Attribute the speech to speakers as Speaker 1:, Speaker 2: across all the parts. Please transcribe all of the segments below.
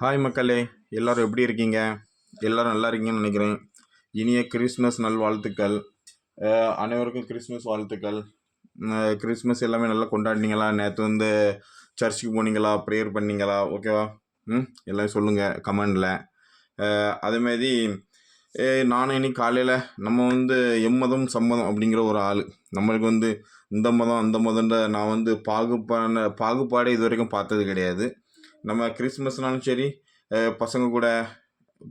Speaker 1: Hi மக்களே எல்லோரும் எப்படி இருக்கீங்க? எல்லோரும் நல்லா இருக்கீங்கன்னு நினைக்கிறேன். இனிய கிறிஸ்மஸ் நல்வாழ்த்துக்கள். அனைவருக்கும் கிறிஸ்மஸ் வாழ்த்துக்கள். கிறிஸ்மஸ் எல்லாமே நல்லா கொண்டாடினீங்களா? நேற்று வந்து சர்ச்சுக்கு போனீங்களா? ப்ரேயர் பண்ணீங்களா? ஓகேவா? ம் எல்லாம் சொல்லுங்கள் கமெண்டில். அதேமாரி நானும் இன்னைக்கு காலையில் நம்ம வந்து எம்மதம் சம்மதம் அப்படிங்கிற ஒரு ஆள். நம்மளுக்கு வந்து இந்த மதம் அந்த மதம்ன்ற நான் வந்து பாகுபான பாகுபாடே இது வரைக்கும் பார்த்தது கிடையாது. நம்ம கிறிஸ்மஸ்னாலும் சரி பசங்க கூட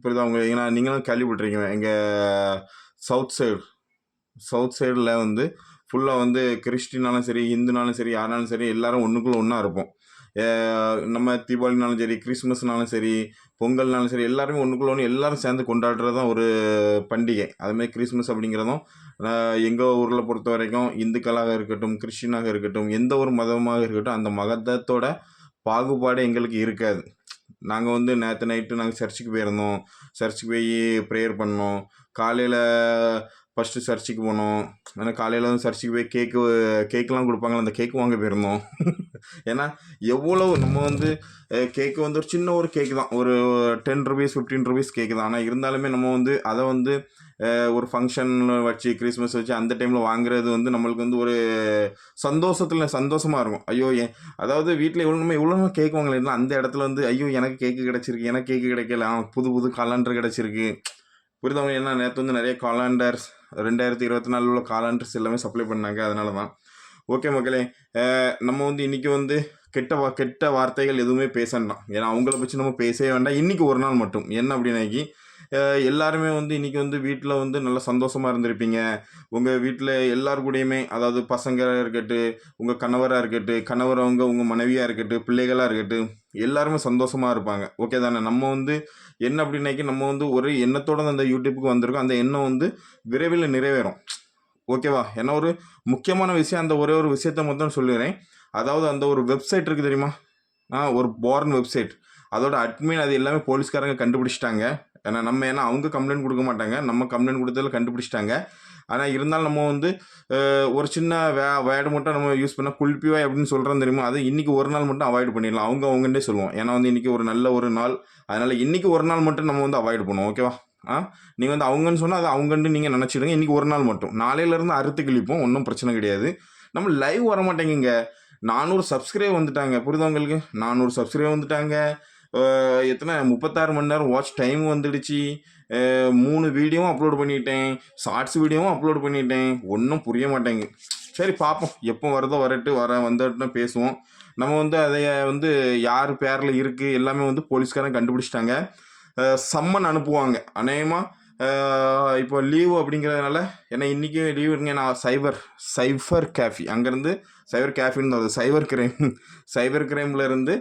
Speaker 1: புரியுதா? அவங்க ஏன்னா நீங்களும் கேள்விப்பட்டிருக்கீங்க எங்கள் சவுத் சைடு சவுத் சைடில் வந்து ஃபுல்லாக வந்து கிறிஸ்டினாலும் சரி ஹிந்துனாலும் சரி யாருனாலும் சரி எல்லாரும் ஒன்றுக்குள்ளே ஒன்றா இருப்போம். நம்ம தீபாவளினாலும் சரி கிறிஸ்மஸ்னாலும் சரி பொங்கல்னாலும் சரி எல்லாருமே ஒன்றுக்குள்ள ஒன்று எல்லாரும் சேர்ந்து கொண்டாடுறது தான் ஒரு பண்டிகை. அதுமாதிரி கிறிஸ்மஸ் அப்படிங்கிறதும் எங்கள் ஊரில் பொறுத்த வரைக்கும் இந்துக்களாக இருக்கட்டும் கிறிஸ்டினாக இருக்கட்டும் எந்த ஒரு மதமாக இருக்கட்டும் அந்த மதத்தோட பாகுபாடு எங்களுக்கு இருக்காது. நாங்கள் வந்து நேற்று நைட்டு நாங்கள் சர்ச்சுக்கு போயிருந்தோம். சர்ச்சுக்கு போய் ப்ரேயர் பண்ணோம். காலையில் ஃபஸ்ட்டு சர்ச்சுக்கு போனோம். ஆனால் காலையில் வந்து சர்ச்சுக்கு போய் கேக்கு கேக்கெலாம் கொடுப்பாங்களே அந்த கேக்கு வாங்க போயிருந்தோம். ஏன்னா எவ்வளோ நம்ம வந்து கேக்கு வந்து ஒரு சின்ன ஒரு கேக்கு தான். ஒரு ten rupees fifteen rupees cake தான். ஆனால் இருந்தாலுமே நம்ம வந்து அதை வந்து ஒரு ஃபங்க்ஷன் வச்சு கிறிஸ்மஸ் வச்சு அந்த டைமில் வாங்குறது வந்து நம்மளுக்கு வந்து ஒரு சந்தோஷத்தில் சந்தோஷமாக இருக்கும். ஐயோ ஏன் அதாவது வீட்டில் இவ்வளோ நம்ம இவ்வளோ கேக் வாங்கலாம் அந்த இடத்துல வந்து ஐயோ எனக்கு கேக்கு கிடச்சிருக்கு எனக்கு கேக்கு கிடைக்கல புது புது காலண்டர் கிடச்சிருக்கு. புரிதவங்க என்ன நேற்று வந்து நிறைய காலண்டர்ஸ் ரெண்டாயிரத்தி இருபத்தி நாலில் உள்ள காலண்டர்ஸ் எல்லாமே சப்ளை பண்ணாங்க அதனால தான் ஓகே மக்களே நம்ம வந்து இன்றைக்கி வந்து கெட்ட வா கெட்ட வார்த்தைகள் எதுவுமே பேச ஏன்னா அவங்கள பற்றி நம்ம பேசவே வேண்டாம். இன்றைக்கி ஒரு நாள் மட்டும். என்ன அப்படின்னாக்கி எல்லாருமே வந்து இன்றைக்கி வந்து வீட்டில் வந்து நல்லா சந்தோஷமாக இருந்திருப்பீங்க. உங்கள் வீட்டில் எல்லார் அதாவது பசங்களாக இருக்கட்டும் உங்கள் கணவராக இருக்கட்டும் கணவரவங்க உங்கள் மனைவியாக இருக்கட்டும் பிள்ளைகளாக இருக்கட்டும் எல்லாருமே சந்தோஷமாக இருப்பாங்க. ஓகே தானே? நம்ம வந்து என்ன அப்படின்னாக்கி நம்ம வந்து ஒரு எண்ணத்தோடு அந்த யூடியூப்புக்கு வந்திருக்கோம். அந்த எண்ணம் வந்து விரைவில் நிறைவேறும். ஓகேவா? ஏன்னா ஒரு முக்கியமான விஷயம் அந்த ஒரே ஒரு விஷயத்த மட்டும் சொல்லிடுறேன். அதாவது அந்த ஒரு வெப்சைட் இருக்குது தெரியுமா? ஆ ஒரு போர்ன் வெப்சைட். அதோட அட்மின் அது எல்லாமே போலீஸ்காரங்க கண்டுபிடிச்சிட்டாங்க. ஏன்னா நம்ம ஏன்னா அவங்க கம்ப்ளைண்ட் கொடுக்க மாட்டாங்க. நம்ம கம்ப்ளைண்ட் கொடுத்ததில் கண்டுபிடிச்சிட்டாங்க. ஆனால் இருந்தாலும் நம்ம வந்து ஒரு சின்ன வே வேர்டு மட்டும் நம்ம யூஸ் பண்ணால் குல்பிவாய் அப்படின்னு சொல்கிறோம் தெரியுமா? அது இன்றைக்கி ஒரு நாள் மட்டும் அவாய்ட் பண்ணிடலாம். அவங்க அவங்ககிட்டே சொல்லுவோம். ஏன்னா வந்து இன்றைக்கி ஒரு நல்ல ஒரு நாள். அதனால் இன்றைக்கி ஒரு நாள் மட்டும் நம்ம வந்து அவாய்ட் பண்ணுவோம். ஓகேவா ஆ? நீங்கள் வந்து அவங்கன்னு சொன்னால் அது அவங்கன்னு நீங்கள் நினச்சிடுங்க இன்றைக்கி ஒரு நாள் மட்டும். நாளையிலேருந்து அறுத்து கிழிப்போம். ஒன்றும் பிரச்சனை கிடையாது. நம்ம லைவ் வர மாட்டேங்குங்க நானூறு சப்ஸ்கிரைப் வந்துட்டாங்க. புரிதவங்களுக்கு நானூறு சப்ஸ்கிரைப் வந்துட்டாங்க. எத்தனை? முப்பத்தாறு மணி நேரம் வாட்ச் டைம் வந்துடுச்சு. மூணு வீடியோவும் அப்லோட் பண்ணிட்டேன். ஷார்ட்ஸ் வீடியோவும் அப்லோட் பண்ணிட்டேன். ஒன்றும் புரிய மாட்டேங்குது. சரி பார்ப்போம் எப்போ வருதோ வரட்டு வர வந்துட்டு பேசுவோம். நம்ம வந்து அதை வந்து யார் பேரில் இருக்குது எல்லாமே வந்து போலீஸ்காரன் கண்டுபிடிச்சிட்டாங்க. சம்மன் அனுப்புவாங்க. அநேகமாக இப்போ லீவு அப்படிங்கிறதுனால ஏன்னா இன்றைக்கி லீவ் இருங்க நான் சைபர் சைபர் கேஃபி. அங்கேருந்து சைபர் கேஃபின்னு வருது சைபர் கிரைம் சைபர் கிரைமில் இருந்து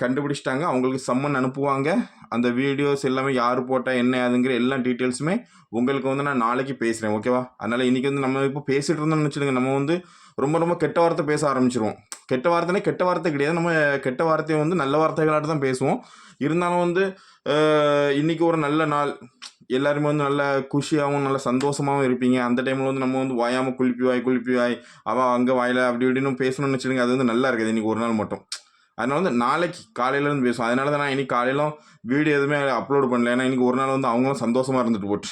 Speaker 1: கண்டுபிடிச்சிட்டாங்க. அவங்களுக்கு சம்மன் அனுப்புவாங்க. அந்த வீடியோஸ் எல்லாமே யார் போட்டால் என்ன அதுங்கிற எல்லா டீட்டெயில்ஸுமே உங்களுக்கு வந்து நான் நாளைக்கு பேசுகிறேன் ஓகேவா? அதனால் இன்றைக்கி வந்து நம்ம இப்போ பேசிகிட்டு இருந்தோம்னு வச்சுடுங்க நம்ம வந்து ரொம்ப ரொம்ப கெட்ட வார்த்தை பேச ஆரம்பிச்சிருவோம். கெட்ட வார்த்தைனே கெட்ட வார்த்தை கிடையாது. நம்ம கெட்ட வார்த்தையை வந்து நல்ல வார்த்தைகளாட்டு தான் பேசுவோம். இருந்தாலும் வந்து இன்றைக்கி இன்னைக்கு ஒரு நல்ல நாள் எல்லாருமே வந்து நல்லா குஷியாகவும் நல்ல சந்தோஷமாகவும் இருப்பீங்க. அந்த டைமில் வந்து நம்ம வந்து வாயாமல் குளிப்பி வாய் குளிப்பி வாய் அவன் அங்கே வாயில அப்படி இப்படின்னு பேசணும்னு வச்சுருங்க அது வந்து நல்லா இருக்குது. இன்றைக்கி ஒரு நாள் மட்டும். அதனால வந்து நாளைக்கு காலையிலேருந்து பேசுவோம். அதனால தான் நான் இன்னைக்கு காலையிலும் வீடியோ எதுவுமே அப்லோட் பண்ணல. ஏன்னா இன்னைக்கு ஒரு நாள் வந்து அவங்களும் சந்தோஷமாக இருந்துட்டு போட்டு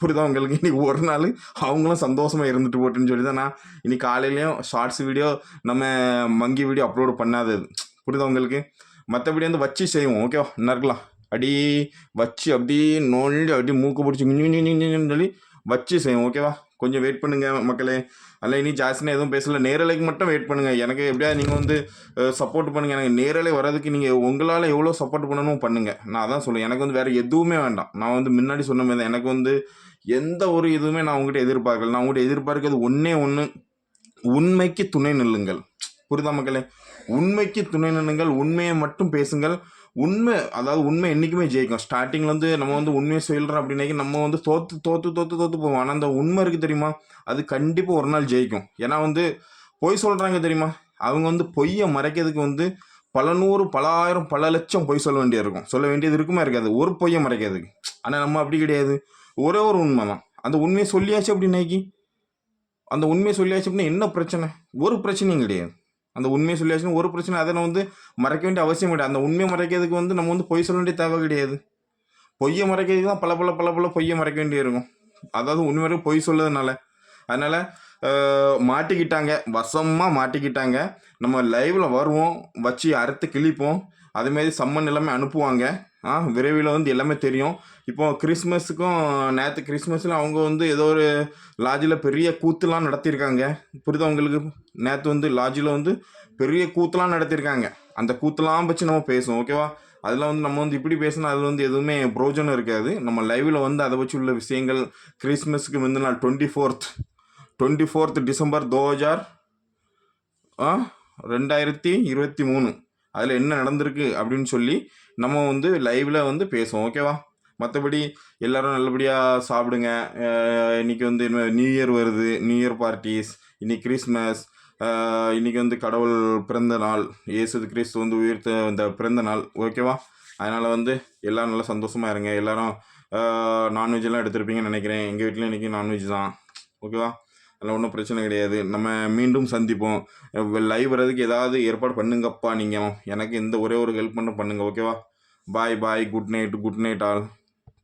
Speaker 1: புரியுதா உங்களுக்கு? இன்னைக்கு ஒரு நாள் அவங்களும் சந்தோஷமாக இருந்துட்டு போட்டுன்னு சொல்லி தான் நான் இன்னைக்கு காலையிலையும் ஷார்ட்ஸ் வீடியோ நம்ம மங்கி வீடியோ அப்லோட் பண்ணாதது. புரியுதா உங்களுக்கு? மற்றபடி வந்து வச்சு செய்வோம். ஓகேவா என்ன இருக்கலாம். அடி வச்சு அப்படியே நோண்டி அப்படியே மூக்கு பிடிச்சி மிஞ்சின்னு சொல்லி வச்சு செய்வோம் ஓகேவா கொஞ்சம் வெயிட் பண்ணுங்க மக்களே அல்ல இனி ஜாஸ்தினா எதுவும் பேசல நேரலைக்கு மட்டும் வெயிட் பண்ணுங்க. எனக்கு எப்படியா நீங்கள் வந்து சப்போர்ட் பண்ணுங்க. எனக்கு நேரலை வர்றதுக்கு நீங்கள் உங்களால் எவ்வளோ சப்போர்ட் பண்ணணும் பண்ணுங்க நான் அதான் சொல்லுவேன் எனக்கு வந்து வேறு எதுவுமே வேண்டாம் நான் வந்து முன்னாடி சொன்ன மாதிரி தான் எனக்கு வந்து எந்த ஒரு இதுவுமே நான் உங்ககிட்ட எதிர்பார்க்கல நான் உங்கள்கிட்ட எதிர்பார்க்கறது ஒன்றே ஒன்று உண்மைக்கு துணை நில்லுங்கள் புரிதா மக்களே உண்மைக்கு துணை நில்லுங்கள் உண்மையை மட்டும் பேசுங்கள் உண்மை அதாவது உண்மை என்றைக்குமே ஜெயிக்கும். ஸ்டார்டிங்லேருந்து நம்ம வந்து உண்மையை சொல்கிறோம் அப்படின்னாக்கி நம்ம வந்து தோற்று தோற்று தோற்று தோற்று போவோம். ஆனால் அந்த உண்மை இருக்குது தெரியுமா? அது கண்டிப்பாக ஒரு நாள் ஜெயிக்கும். ஏன்னா வந்து பொய் சொல்கிறாங்க தெரியுமா? அவங்க வந்து பொய்யை மறைக்கிறதுக்கு வந்து பல நூறு பல ஆயிரம் பல லட்சம் பொய் சொல்ல வேண்டியது இருக்கும். சொல்ல வேண்டியது இருக்குமா இருக்காது. ஒரு பொய்யை மறைக்கிறதுக்கு. ஆனால் நம்ம அப்படி கிடையாது. ஒரே ஒரு உண்மை தான். அந்த உண்மையை சொல்லியாச்சு அப்படின்னாக்கி அந்த உண்மையை சொல்லியாச்சு அப்படின்னா என்ன பிரச்சனை? ஒரு பிரச்சனையும் கிடையாது. அந்த உண்மையை சொல்லியாச்சுன்னா ஒரு பிரச்சனை அதை நான் வந்து மறைக்க வேண்டிய அவசியம் கிடையாது. அந்த உண்மையை மறைக்கிறதுக்கு வந்து நம்ம வந்து பொய் சொல்ல வேண்டிய தேவை கிடையாது. பொய்யை மறைக்கிறதுக்கு தான் பல பல பல பல பொய்யை மறைக்க வேண்டிய இருக்கும். அதாவது உண்மை பொய் சொல்லதுனால அதனால் மாட்டிக்கிட்டாங்க. வசமாக மாட்டிக்கிட்டாங்க. நம்ம லைவில் வருவோம் வச்சு அறுத்து கிழிப்போம். அதுமாரி சம்மன் எல்லாமே அனுப்புவாங்க. ஆ விரைவில் வந்து எல்லாமே தெரியும். இப்போ கிறிஸ்மஸுக்கும் நேற்று கிறிஸ்மஸில் அவங்க வந்து ஏதோ ஒரு லாட்ஜில் பெரிய கூத்துலாம் நடத்தியிருக்காங்க. புரியுதா உங்களுக்கு? நேற்று வந்து லாட்ஜில் வந்து பெரிய கூத்துலாம் நடத்தியிருக்காங்க. அந்த கூத்துலாம் வச்சு நம்ம பேசுவோம் ஓகேவா அதில் வந்து நம்ம வந்து இப்படி பேசினா அதில் வந்து எதுவுமே ப்ரோஜனம் இருக்காது. நம்ம லைவில் வந்து அதை வச்சு உள்ள விஷயங்கள் கிறிஸ்மஸுக்கு முந்தின நாள் twenty fourth twenty fourth December தோ ஹஜார் ஆ ரெண்டாயிரத்தி இருபத்தி மூணு. அதில் என்ன நடந்திருக்கு அப்படின்னு சொல்லி நம்ம வந்து லைவில் வந்து பேசுவோம் ஓகேவா மற்றபடி எல்லாரும் நல்லபடியாக சாப்பிடுங்க. இன்றைக்கி இன்னைக்கு வந்து நியூ இயர் வருது நியூ இயர் பார்ட்டிஸ் இன்றைக்கி கிறிஸ்மஸ் இன்றைக்கி வந்து கடவுள் பிறந்த நாள் இயேசு கிறிஸ்து வந்து உயிர்த்த இந்த பிறந்த நாள் ஓகேவா அதனால் வந்து எல்லோரும் நல்லா சந்தோஷமாக இருங்க. எல்லோரும் நான்வெஜ்லாம் எடுத்துருப்பீங்கன்னு எடுத்திருப்பீங்கன்னு நினைக்கிறேன். எங்கள் வீட்டில் இன்றைக்கி நான்வெஜ் தான் ஓகேவா அதில் ஒன்றும் பிரச்சனை கிடையாது. நம்ம மீண்டும் சந்திப்போம். லைவ் வர்றதுக்கு ஏதாவது ஏற்பாடு பண்ணுங்கப்பா நீங்கள் எனக்கு இந்த ஒரே ஒரு ஹெல்ப் மட்டும் பண்ணுங்கள் ஓகேவா bye bye good night good night all